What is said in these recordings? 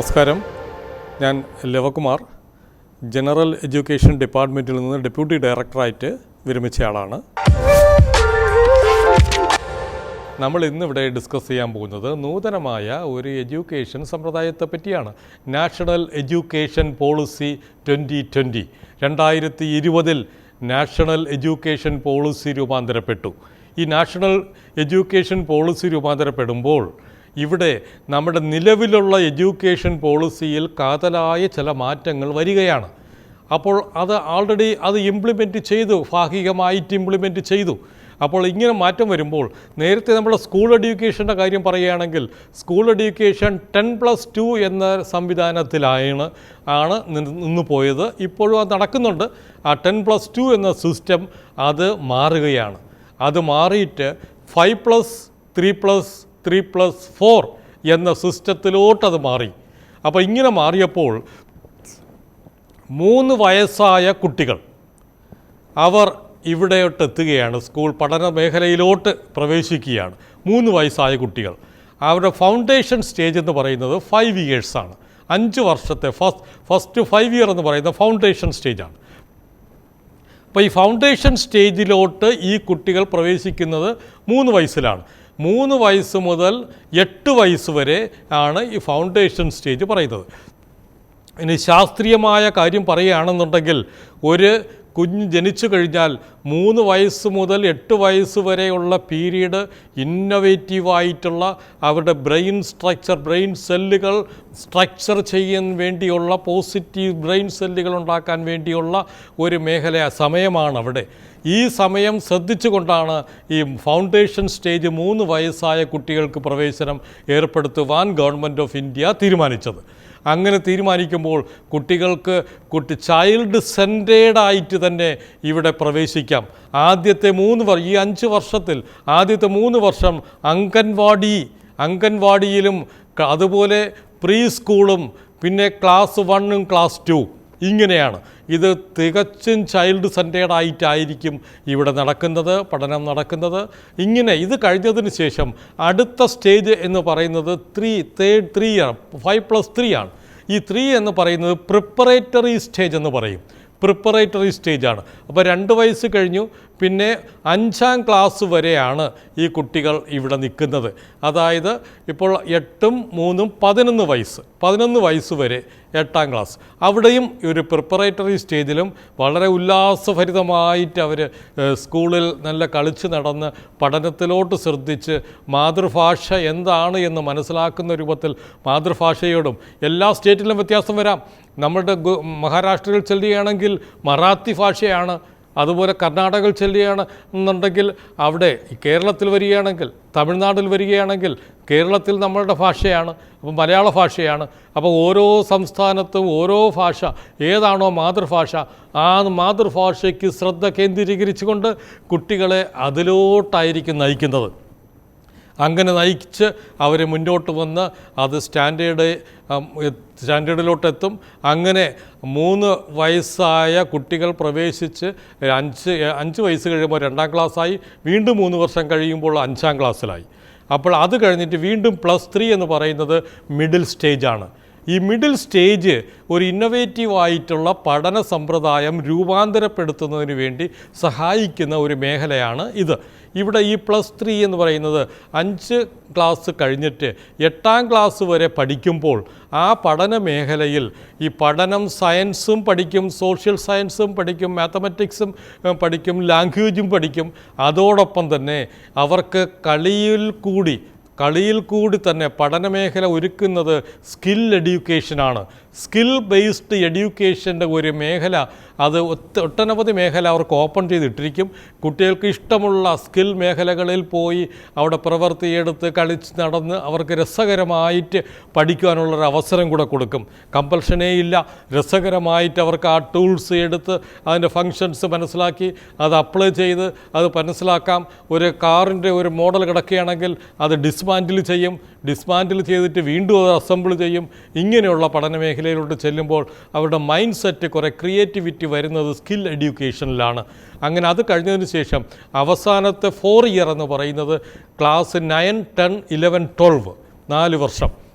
നമസ്കാരം. ഞാൻ Lavakumar. General education ഡിപ്പാർട്ട്മെന്റിൽ നിന്ന് ഡെപ്യൂട്ടി ഡയറക്ടറായിട്ട് വിരമിച്ചയാളാണ്. നമ്മൾ ഇന്നിവിടെ ഡിസ്കസ് ചെയ്യാൻ പോകുന്നത് നൂതനമായ ഒരു എഡ്യൂക്കേഷൻ സമ്പ്രദായത്തെ പറ്റിയാണ്. National education policy twenty twenty രണ്ടായിരത്തി ഇരുപതിൽ നാഷണൽ എഡ്യൂക്കേഷൻ പോളിസി രൂപാന്തരപ്പെട്ടു. ഈ നാഷണൽ എഡ്യൂക്കേഷൻ പോളിസി രൂപാന്തരപ്പെടുമ്പോൾ ഇവിടെ നമ്മുടെ നിലവിലുള്ള എഡ്യൂക്കേഷൻ പോളിസിയിൽ കാതലായ ചില മാറ്റങ്ങൾ വരികയാണ്. അപ്പോൾ അത് ആൾറെഡി അത് ഇംപ്ലിമെന്റ് ചെയ്തു ഭാഗികമായിട്ട് ഇംപ്ലിമെന്റ് ചെയ്തു. അപ്പോൾ ഇങ്ങനെ മാറ്റം വരുമ്പോൾ നേരത്തെ നമ്മുടെ സ്കൂൾ എഡ്യൂക്കേഷന്റെ കാര്യം പറയുകയാണെങ്കിൽ school education ten plus two എന്ന സംവിധാനത്തിലാണ് ആണ് നിന്ന് പോയത്. ഇപ്പോഴും അത് നടക്കുന്നുണ്ട്. ആ ടെൻ പ്ലസ് ടു എന്ന സിസ്റ്റം അത് മാറുകയാണ്. അത് മാറിയിട്ട് five plus three plus three plus four എന്ന സിസ്റ്റത്തിലോട്ടത് മാറി. അപ്പോൾ ഇങ്ങനെ മാറിയപ്പോൾ മൂന്ന് വയസ്സായ കുട്ടികൾ അവർ ഇവിടെയോട്ട് എത്തുകയാണ് സ്കൂൾ പഠന മേഖലയിലോട്ട് പ്രവേശിക്കുകയാണ്. മൂന്ന് വയസ്സായ കുട്ടികൾ. അവരുടെ ഫൗണ്ടേഷൻ സ്റ്റേജ് എന്ന് പറയുന്നത് ഫൈവ് ഇയേഴ്സാണ് അഞ്ച് വർഷത്തെ ഫസ്റ്റ് ഫസ്റ്റ് ഫൈവ് ഇയർ എന്ന് പറയുന്ന ഫൗണ്ടേഷൻ സ്റ്റേജാണ് അപ്പോൾ ഈ ഫൗണ്ടേഷൻ സ്റ്റേജിലോട്ട് ഈ കുട്ടികൾ പ്രവേശിക്കുന്നത് മൂന്ന് വയസ്സിലാണ്. മൂന്ന് വയസ്സ് മുതൽ എട്ട് വയസ്സ് വരെ ആണ് ഈ ഫൗണ്ടേഷൻ സ്റ്റേജ് പറയുന്നത്. ഇനി ശാസ്ത്രീയമായ കാര്യം പറയുകയാണെന്നുണ്ടെങ്കിൽ ഒരു കുഞ്ഞ് ജനിച്ചു കഴിഞ്ഞാൽ മൂന്ന് വയസ്സ് മുതൽ എട്ട് വയസ്സ് വരെയുള്ള പീരീഡ് ഇന്നൊവേറ്റീവായിട്ടുള്ള അവരുടെ ബ്രെയിൻ സ്ട്രക്ചർ ബ്രെയിൻ സെല്ലുകൾ സ്ട്രക്ചർ ചെയ്യാൻ വേണ്ടിയുള്ള പോസിറ്റീവ് ബ്രെയിൻ സെല്ലുകൾ ഉണ്ടാക്കാൻ വേണ്ടിയുള്ള ഒരു മേഖല സമയമാണ് അവിടെ. ഈ സമയം ശ്രദ്ധിച്ചുകൊണ്ടാണ് ഈ ഫൗണ്ടേഷൻ സ്റ്റേജ് മൂന്ന് വയസ്സായ കുട്ടികൾക്ക് പ്രവേശനം ഏർപ്പെടുത്തുവാൻ ഗവൺമെന്റ് ഓഫ് ഇന്ത്യ തീരുമാനിച്ചത്. അങ്ങനെ തീരുമാനിക്കുമ്പോൾ കുട്ടികൾക്ക് കുട്ടി ചൈൽഡ് സെന്റേഡ് ആയിട്ട് തന്നെ ഇവിടെ പ്രവേശിക്കാം. ആദ്യത്തെ മൂന്ന് വർ ഈ അഞ്ച് വർഷത്തിൽ ആദ്യത്തെ മൂന്ന് വർഷം അംഗൻവാടി അംഗൻവാടിയിലും അതുപോലെ പ്രീ സ്കൂളും പിന്നെ ക്ലാസ് വണ്ണും ക്ലാസ് ടു ഇങ്ങനെയാണ്. ഇത് തികച്ചും ചൈൽഡ് സെന്റേഡ് ആയിട്ടായിരിക്കും ഇവിടെ നടക്കുന്നത് പഠനം നടക്കുന്നത്. ഇങ്ങനെ ഇത് കഴിഞ്ഞതിന് ശേഷം അടുത്ത സ്റ്റേജ് എന്ന് പറയുന്നത് ത്രീ തേർഡ് ത്രീ ആണ്. ഫൈവ് പ്ലസ് ത്രീ ആണ്. ഈ ത്രീ എന്ന് പറയുന്നത് പ്രിപ്പറേറ്ററി സ്റ്റേജ് എന്ന് പറയും. പ്രിപ്പറേറ്ററി സ്റ്റേജാണ് അപ്പോൾ രണ്ട് വയസ്സ് കഴിഞ്ഞു പിന്നെ അഞ്ചാം ക്ലാസ് വരെയാണ് ഈ കുട്ടികൾ ഇവിടെ നിൽക്കുന്നത്. അതായത് ഇപ്പോൾ എട്ടും മൂന്നും പതിനൊന്ന് വയസ്സ് പതിനൊന്ന് വയസ്സ് വരെ എട്ടാം ക്ലാസ് അവിടെയും ഒരു പ്രിപ്പറേറ്ററി സ്റ്റേജിലും വളരെ ഉല്ലാസഭരിതമായിട്ട് അവർ സ്കൂളിൽ നല്ല കളിച്ച് നടന്ന് പഠനത്തിലോട്ട് ശ്രദ്ധിച്ച് മാതൃഭാഷ എന്താണ് എന്ന് മനസ്സിലാക്കുന്ന രൂപത്തിൽ മാതൃഭാഷയോടും എല്ലാ സ്റ്റേറ്റിലും വ്യത്യാസം വരാം. നമ്മുടെ മഹാരാഷ്ട്രയിൽ ചെല്ലുകയാണെങ്കിൽ മറാത്തി ഭാഷയാണ് അതുപോലെ കർണാടകയിൽ ചെല്ലുകയാണ് എന്നുണ്ടെങ്കിൽ അവിടെ കേരളത്തിൽ വരികയാണെങ്കിൽ തമിഴ്നാട്ടിൽ വരികയാണെങ്കിൽ കേരളത്തിൽ നമ്മളുടെ ഭാഷയാണ് അപ്പോൾ മലയാള ഭാഷയാണ്. അപ്പോൾ ഓരോ സംസ്ഥാനത്തും ഓരോ ഭാഷ ഏതാണോ മാതൃഭാഷ ആ മാതൃഭാഷയ്ക്ക് ശ്രദ്ധ കേന്ദ്രീകരിച്ചുകൊണ്ട് കുട്ടികളെ അതിലോട്ടായിരിക്കും നയിക്കുന്നത്. അങ്ങനെ നയിച്ച് അവർ മുന്നോട്ട് വന്ന് അത് സ്റ്റാൻഡേർഡ് സ്റ്റാൻഡേർഡിലോട്ടെത്തും. അങ്ങനെ മൂന്ന് വയസ്സായ കുട്ടികൾ പ്രവേശിച്ച് അഞ്ച് അഞ്ച് വയസ്സ് കഴിയുമ്പോൾ രണ്ടാം ക്ലാസ്സായി. വീണ്ടും മൂന്ന് വർഷം കഴിയുമ്പോൾ അഞ്ചാം ക്ലാസ്സിലായി. അപ്പോൾ അത് കഴിഞ്ഞിട്ട് വീണ്ടും പ്ലസ് ത്രീ എന്ന് പറയുന്നത് മിഡിൽ സ്റ്റേജാണ്. ഈ മിഡിൽ സ്റ്റേജ് ഒരു ഇന്നൊവേറ്റീവ് ആയിട്ടുള്ള പഠന സമ്പ്രദായം രൂപാന്തരപ്പെടുത്തുന്നതിന് വേണ്ടി സഹായിക്കുന്ന ഒരു മേഖലയാണ് ഇത്. ഇവിടെ ഈ പ്ലസ് ത്രീ എന്ന് പറയുന്നത് അഞ്ച് ക്ലാസ് കഴിഞ്ഞിട്ട് എട്ടാം ക്ലാസ് വരെ പഠിക്കുമ്പോൾ ആ പഠന മേഖലയിൽ ഈ പഠനം സയൻസും പഠിക്കും സോഷ്യൽ സയൻസും പഠിക്കും മാത്തമാറ്റിക്സും പഠിക്കും ലാംഗ്വേജും പഠിക്കും. അതോടൊപ്പം തന്നെ അവർക്ക് കളിയിൽ കൂടി കളിയിൽ കൂടി തന്നെ പഠനമേഖല ഒരുക്കുന്നത് സ്കിൽ എഡ്യൂക്കേഷനാണ്. സ്കിൽ ബേസ്ഡ് എഡ്യൂക്കേഷന്റെ ഒരു മേഖല അത് ഒട്ടനവധി മേഖല അവർക്ക് ഓപ്പൺ ചെയ്തിട്ടിരിക്കും. കുട്ടികൾക്ക് ഇഷ്ടമുള്ള സ്കിൽ മേഖലകളിൽ പോയി അവിടെ പ്രവൃത്തിയെടുത്ത് കളിച്ച് നടന്ന് അവർക്ക് രസകരമായിട്ട് പഠിക്കുവാനുള്ളൊരു അവസരം കൂടെ കൊടുക്കും. കമ്പൽഷനേ ഇല്ല. രസകരമായിട്ട് അവർക്ക് ആ ടൂൾസ് എടുത്ത് അതിന്റെ ഫങ്ഷൻസ് മനസ്സിലാക്കി അത് അപ്ലൈ ചെയ്ത് അത് മനസ്സിലാക്കാം. ഒരു കാറിന്റെ ഒരു മോഡൽ കിടക്കുകയാണെങ്കിൽ അത് ഡിസ്മാൻഡിൽ ചെയ്യും. ഡിസ്മാൻഡിൽ ചെയ്തിട്ട് വീണ്ടും അത് അസംബിൾ ചെയ്യും. ഇങ്ങനെയുള്ള പഠന മേഖലയിലോട്ട് ചെല്ലുമ്പോൾ അവരുടെ മൈൻഡ് സെറ്റ് കുറേ ക്രിയേറ്റിവിറ്റി വരുന്നത് സ്കിൽ എഡ്യൂക്കേഷനിലാണ് അങ്ങനെ അത് കഴിഞ്ഞതിന് ശേഷം അവസാനത്തെ ഫോർ ഇയർ എന്ന് പറയുന്നത് class nine ten eleven twelve നാല് വർഷം.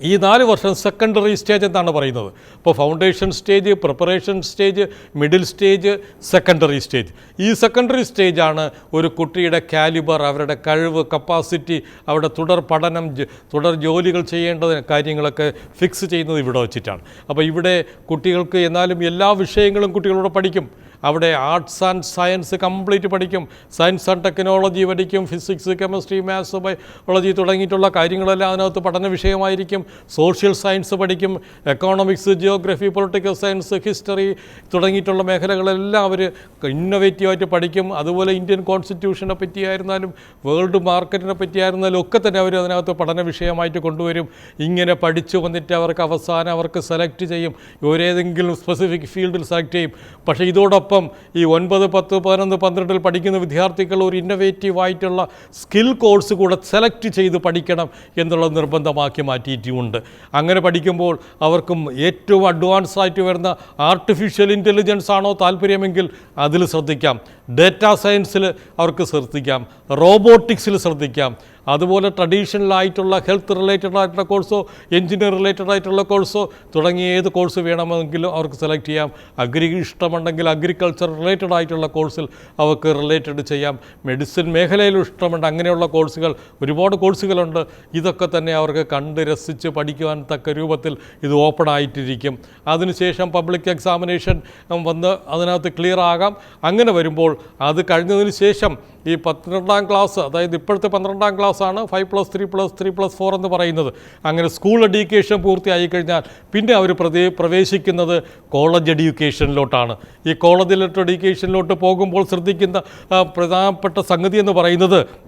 ഈ നാല് വർഷം സെക്കൻഡറി സ്റ്റേജ് എന്നാണ് പറയുന്നത്. ഇപ്പോൾ foundation stage preparation stage middle stage secondary stage ഈ സെക്കൻഡറി സ്റ്റേജാണ് ഒരു കുട്ടിയുടെ കാലിബർ അവരുടെ കഴിവ് കപ്പാസിറ്റി അവരുടെ തുടർ പഠനം തുടർ ജോലികൾ ചെയ്യേണ്ട കാര്യങ്ങളൊക്കെ ഫിക്സ് ചെയ്യുന്നത് ഇവിടെ വച്ചിട്ടാണ്. അപ്പോൾ ഇവിടെ കുട്ടികൾക്ക് എന്നാലും എല്ലാ വിഷയങ്ങളും കുട്ടികളോട് പഠിക്കും. അവിടെ ആർട്സ് ആൻഡ് സയൻസ് കംപ്ലീറ്റ് പഠിക്കും. സയൻസ് ആൻഡ് ടെക്നോളജി പഠിക്കും. ഫിസിക്സ് കെമിസ്ട്രി മാത്സ് ബയോളജി തുടങ്ങിയിട്ടുള്ള കാര്യങ്ങളെല്ലാം അതിനകത്ത് പഠന വിഷയമായിരിക്കും. സോഷ്യൽ സയൻസ് പഠിക്കും. Economics geography political science history തുടങ്ങിയിട്ടുള്ള മേഖലകളെല്ലാം അവർ ഇന്നൊവേറ്റീവായിട്ട് പഠിക്കും. അതുപോലെ ഇന്ത്യൻ കോൺസ്റ്റിറ്റ്യൂഷനെ പറ്റിയായിരുന്നാലും വേൾഡ് മാർക്കറ്റിനെ പറ്റിയായിരുന്നാലും ഒക്കെ തന്നെ അവർ അതിനകത്ത് പഠന വിഷയമായിട്ട് കൊണ്ടുവരും. ഇങ്ങനെ പഠിച്ചു വന്നിട്ട് അവർക്ക് അവസാനം അവർക്ക് സെലക്ട് ചെയ്യും. ഒരേതെങ്കിലും സ്പെസിഫിക് ഫീൽഡിൽ സെലക്ട് ചെയ്യും. പക്ഷേ ഇതോടൊപ്പം ഈ ഒൻപത് പത്ത് പതിനൊന്ന് പന്ത്രണ്ടിൽ പഠിക്കുന്ന വിദ്യാർത്ഥികൾ ഒരു ഇന്നൊവേറ്റീവ് ആയിട്ടുള്ള സ്കിൽ കോഴ്സ് കൂടെ സെലക്ട് ചെയ്ത് പഠിക്കണം എന്നുള്ളത് നിർബന്ധമാക്കി മാറ്റിയിട്ടുമുണ്ട് അങ്ങനെ പഠിക്കുമ്പോൾ അവർക്കും ഏറ്റവും അഡ്വാൻസ് ആയിട്ട് വരുന്ന ആർട്ടിഫിഷ്യൽ ഇന്റലിജൻസ് ആണോ താല്പര്യമെങ്കിൽ അതിൽ ശ്രദ്ധിക്കാം. ഡേറ്റാ സയൻസിൽ അവർക്ക് ശ്രദ്ധിക്കാം. റോബോട്ടിക്സിൽ ശ്രദ്ധിക്കാം. അതുപോലെ ട്രഡീഷണൽ ആയിട്ടുള്ള ഹെൽത്ത് റിലേറ്റഡ് ആയിട്ടുള്ള കോഴ്സോ എഞ്ചിനീയർ റിലേറ്റഡ് ആയിട്ടുള്ള കോഴ്സോ തുടങ്ങിയ ഏത് കോഴ്സ് വേണമെങ്കിലും അവർക്ക് സെലക്ട് ചെയ്യാം. അഗ്രി ഇഷ്ടമുണ്ടെങ്കിൽ അഗ്രികൾച്ചർ റിലേറ്റഡ് ആയിട്ടുള്ള കോഴ്സിൽ അവർക്ക് റിലേറ്റഡ് ചെയ്യാം. മെഡിസിൻ മേഖലയിൽ ഇഷ്ടമുണ്ട്. അങ്ങനെയുള്ള കോഴ്സുകൾ ഒരുപാട് കോഴ്സുകളുണ്ട്. ഇതൊക്കെ തന്നെ അവർക്ക് കണ്ട് രസിച്ച് പഠിക്കുവാൻ തക്ക രൂപത്തിൽ ഇത് ഓപ്പൺ ആയിട്ടിരിക്കും. അതിനുശേഷം പബ്ലിക് എക്സാമിനേഷൻ വന്ന് അതിനകത്ത് ക്ലിയർ ആകാം. അങ്ങനെ വരുമ്പോൾ അത് കഴിഞ്ഞതിന് ശേഷം ഈ പന്ത്രണ്ടാം ക്ലാസ് അതായത് ഇപ്പോഴത്തെ പന്ത്രണ്ടാം ക്ലാസ് ആണ് five plus three plus three plus four എന്ന് പറയുന്നത്. അങ്ങനെ സ്കൂൾ എഡ്യൂക്കേഷൻ പൂർത്തിയായി കഴിഞ്ഞാൽ പിന്നെ അവർ പ്രതി പ്രവേശിക്കുന്നത് കോളേജ് എഡ്യൂക്കേഷനിലോട്ടാണ്. ഈ കോളേജിലോട്ട് എഡ്യൂക്കേഷനിലോട്ട് പോകുമ്പോൾ ശ്രദ്ധിക്കുന്ന പ്രധാനപ്പെട്ട സംഗതി എന്ന് പറയുന്നത്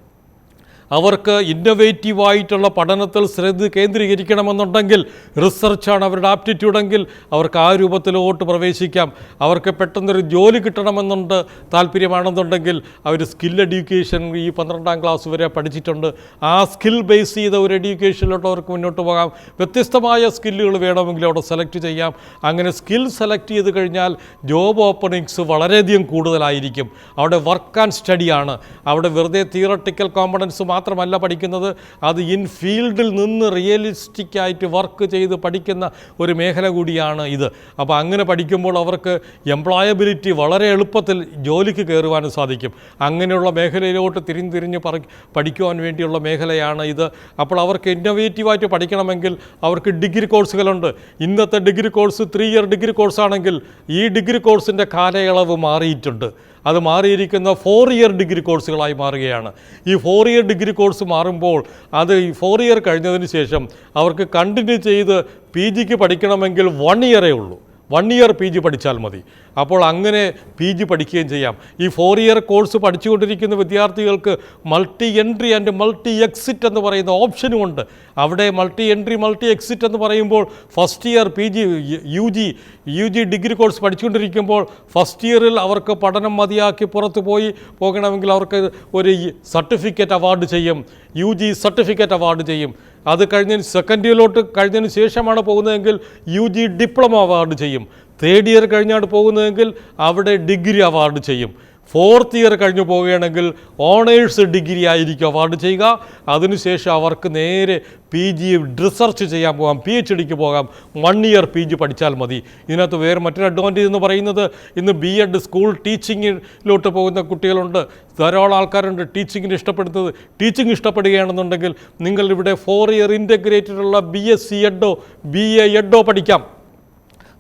അവർക്ക് ഇന്നൊവേറ്റീവായിട്ടുള്ള പഠനത്തിൽ ശ്രദ്ധ കേന്ദ്രീകരിക്കണമെന്നുണ്ടെങ്കിൽ റിസർച്ചാണ് അവരുടെ ആപ്റ്റിറ്റ്യൂഡെങ്കിൽ അവർക്ക് ആ രൂപത്തിലോട്ട് പ്രവേശിക്കാം. അവർക്ക് പെട്ടെന്നൊരു ജോലി കിട്ടണമെന്നുണ്ട് താല്പര്യമാണെന്നുണ്ടെങ്കിൽ അവർ സ്കിൽ എഡ്യൂക്കേഷൻ ഈ പന്ത്രണ്ടാം ക്ലാസ് വരെ പഠിച്ചിട്ടുണ്ട്. ആ സ്കിൽ ബേസ് ചെയ്ത ഒരു എഡ്യൂക്കേഷനിലോട്ട് അവർക്ക് മുന്നോട്ട് പോകാം. വ്യത്യസ്തമായ സ്കില്ലുകൾ വേണമെങ്കിൽ അവിടെ സെലക്ട് ചെയ്യാം. അങ്ങനെ സ്കിൽ സെലക്ട് ചെയ്ത് കഴിഞ്ഞാൽ ജോബ് ഓപ്പണിങ്സ് വളരെയധികം കൂടുതലായിരിക്കും. അവിടെ വർക്ക് ആൻഡ് സ്റ്റഡിയാണ് അവിടെ വെറുതെ തിയറട്ടിക്കൽ കോമ്പണൻസ് മാത്രമല്ല പഠിക്കുന്നത് അത് ഇൻ ഫീൽഡിൽ നിന്ന് റിയലിസ്റ്റിക്കായിട്ട് വർക്ക് ചെയ്ത് പഠിക്കുന്ന ഒരു മേഖല കൂടിയാണ് ഇത്. അപ്പോൾ അങ്ങനെ പഠിക്കുമ്പോൾ അവർക്ക് എംപ്ലോയബിലിറ്റി വളരെ എളുപ്പത്തിൽ ജോലിക്ക് കയറുവാനും സാധിക്കും. അങ്ങനെയുള്ള മേഖലയിലോട്ട് തിരിഞ്ഞ് പറ പഠിക്കുവാൻ വേണ്ടിയുള്ള മേഖലയാണ് ഇത്. അപ്പോൾ അവർക്ക് ഇന്നോവേറ്റീവായിട്ട് പഠിക്കണമെങ്കിൽ അവർക്ക് ഡിഗ്രി കോഴ്സുകളുണ്ട്. ഇന്നത്തെ degree course three year degree കോഴ്സാണെങ്കിൽ ഈ ഡിഗ്രി കോഴ്സിന്റെ കാലയളവ് മാറിയിട്ടുണ്ട്. അത് മാറിയിരിക്കുന്ന ഫോർ ഇയർ ഡിഗ്രി കോഴ്സുകളായി മാറുകയാണ്. ഈ ഫോർ ഇയർ ഡിഗ്രി കോഴ്സ് മാറുമ്പോൾ അത് ഈ ഫോർ ഇയർ കഴിഞ്ഞതിന് ശേഷം അവർക്ക് കണ്ടിന്യൂ ചെയ്ത് പി ജിക്ക് പഠിക്കണമെങ്കിൽ വൺ ഇയറേ ഉള്ളൂ. വൺ ഇയർ പി ജി പഠിച്ചാൽ മതി. അപ്പോൾ അങ്ങനെ പി ജി പഠിക്കുകയും ചെയ്യാം. ഈ ഫോർ ഇയർ കോഴ്സ് പഠിച്ചുകൊണ്ടിരിക്കുന്ന വിദ്യാർത്ഥികൾക്ക് multi entry and multi exit എന്ന് പറയുന്ന ഓപ്ഷനും ഉണ്ട്. അവിടെ മൾട്ടി എൻട്രി മൾട്ടി എക്സിറ്റ് എന്ന് പറയുമ്പോൾ first year P G U G U G degree course പഠിച്ചുകൊണ്ടിരിക്കുമ്പോൾ first ഇയറിൽ അവർക്ക് പഠനം മതിയാക്കി പുറത്ത് പോയി പോകണമെങ്കിൽ അവർക്ക് ഒരു സർട്ടിഫിക്കറ്റ് അവാർഡ് ചെയ്യും. യു ജി സർട്ടിഫിക്കറ്റ് അവാർഡ് ചെയ്യും. അത് കഴിഞ്ഞതിന് സെക്കൻഡ് ഇയറിലോട്ട് കഴിഞ്ഞതിന് ശേഷമാണ് പോകുന്നതെങ്കിൽ യു ജി ഡിപ്ലോമ അവാർഡ് ചെയ്യും. തേർഡ് ഇയർ കഴിഞ്ഞാണ് പോകുന്നതെങ്കിൽ അവിടെ ഡിഗ്രി അവാർഡ് ചെയ്യും. ഫോർത്ത് ഇയർ കഴിഞ്ഞു പോവുകയാണെങ്കിൽ ഓണേഴ്സ് ഡിഗ്രി ആയിരിക്കും അവാർഡ് ചെയ്യുക. അതിനുശേഷം അവർക്ക് നേരെ പി ജി റിസർച്ച് ചെയ്യാൻ പോകാം. പി എച്ച് ഡിക്ക് പോകാം. വൺ ഇയർ പി ജി പഠിച്ചാൽ മതി. ഇതിനകത്ത് വേറെ മറ്റൊരു അഡ്വാന്റേജ് എന്ന് പറയുന്നത് ഇന്ന് ബി എഡ് സ്കൂൾ ടീച്ചിങ്ങിലോട്ട് പോകുന്ന കുട്ടികളുണ്ട്. ധാരാളം ആൾക്കാരുണ്ട് ടീച്ചിങ്ങിന് ഇഷ്ടപ്പെടുന്നത്. ടീച്ചിങ് ഇഷ്ടപ്പെടുകയാണെന്നുണ്ടെങ്കിൽ നിങ്ങൾ ഇവിടെ ഫോർ ഇയർ ഇന്റഗ്രേറ്റഡുള്ള ബി എസ് സി എഡോ ബി എ എഡോ പഠിക്കാം.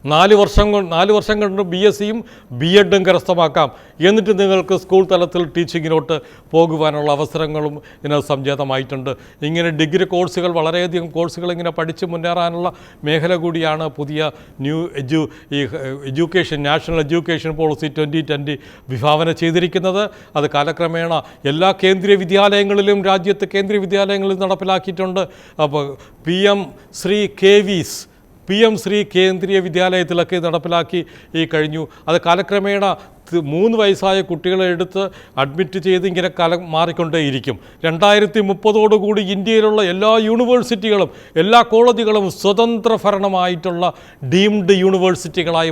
നാല് വർഷം കൊണ്ട് നാല് വർഷം കൊണ്ട് ബി എസ് സിയും ബി എഡും കരസ്ഥമാക്കാം. എന്നിട്ട് നിങ്ങൾക്ക് സ്കൂൾ തലത്തിൽ ടീച്ചിങ്ങിലോട്ട് പോകുവാനുള്ള അവസരങ്ങളും ഇതിന് സംജാതമായിട്ടുണ്ട്. ഇങ്ങനെ ഡിഗ്രി കോഴ്സുകൾ വളരെയധികം കോഴ്സുകൾ ഇങ്ങനെ പഠിച്ച് മുന്നേറാനുള്ള മേഖല കൂടിയാണ് പുതിയ ന്യൂ എഡ്യു ഈ education national education policy twenty twenty വിഭാവന ചെയ്തിരിക്കുന്നത്. അത് കാലക്രമേണ എല്ലാ കേന്ദ്രീയ വിദ്യാലയങ്ങളിലും രാജ്യത്ത് കേന്ദ്രീയ വിദ്യാലയങ്ങളിലും നടപ്പിലാക്കിയിട്ടുണ്ട്. അപ്പോൾ P M Shri K Vs P M Shri Kendriya വിദ്യാലയത്തിലൊക്കെ നടപ്പിലാക്കി ഈ കഴിഞ്ഞു. അത് കാലക്രമേണ മൂന്ന് വയസ്സായ കുട്ടികളെ എടുത്ത് അഡ്മിറ്റ് ചെയ്ത് ഇങ്ങനെ കലം മാറിക്കൊണ്ടേയിരിക്കും. രണ്ടായിരത്തി മുപ്പതോടുകൂടി ഇന്ത്യയിലുള്ള എല്ലാ യൂണിവേഴ്സിറ്റികളും എല്ലാ കോളേജുകളും സ്വതന്ത്ര ഭരണമായിട്ടുള്ള ഡീംഡ് യൂണിവേഴ്സിറ്റികളായി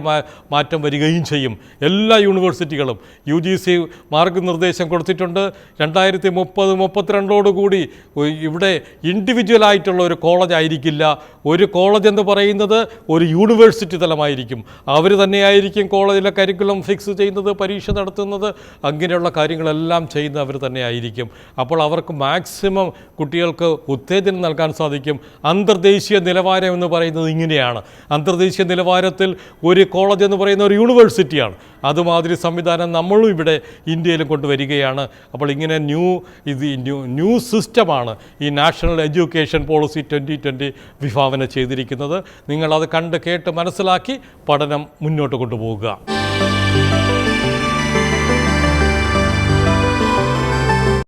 മാറ്റം വരികയും ചെയ്യും. എല്ലാ യൂണിവേഴ്സിറ്റികളും. യു ജി സി മാർഗനിർദ്ദേശം കൊടുത്തിട്ടുണ്ട്. രണ്ടായിരത്തി മുപ്പത് മുപ്പത്തിരണ്ടോടുകൂടി ഇവിടെ ഇൻഡിവിജ്വൽ ആയിട്ടുള്ള ഒരു കോളേജ് ആയിരിക്കില്ല. ഒരു കോളേജ് എന്ന് പറയുന്നത് ഒരു യൂണിവേഴ്സിറ്റി തലമായിരിക്കും. അവർ തന്നെയായിരിക്കും കോളേജിലെ കരിക്കുലം ഫിക്സ് ചെയ്യുന്നത് പരീക്ഷ നടത്തുന്നത് അങ്ങനെയുള്ള കാര്യങ്ങളെല്ലാം ചെയ്യുന്ന അവർ തന്നെയായിരിക്കും. അപ്പോൾ അവർക്ക് മാക്സിമം കുട്ടികൾക്ക് ഉത്തേജനം നൽകാൻ സാധിക്കും. അന്തർദേശീയ നിലവാരം എന്ന് പറയുന്നത് ഇങ്ങനെയാണ്. അന്തർദേശീയ നിലവാരത്തിൽ ഒരു കോളേജ് എന്ന് പറയുന്ന ഒരു യൂണിവേഴ്സിറ്റിയാണ് അതുമാതിരി സംവിധാനം നമ്മളും ഇവിടെ ഇന്ത്യയിലും കൊണ്ടുവരികയാണ്. അപ്പോൾ ഇങ്ങനെ ന്യൂ ഇത് ന്യൂ ന്യൂ സിസ്റ്റമാണ് ഈ national education policy twenty twenty വിഭാവന ചെയ്തിരിക്കുന്നത്. നിങ്ങളത് കണ്ട് കേട്ട് മനസ്സിലാക്കി പഠനം മുന്നോട്ട് കൊണ്ടുപോകുക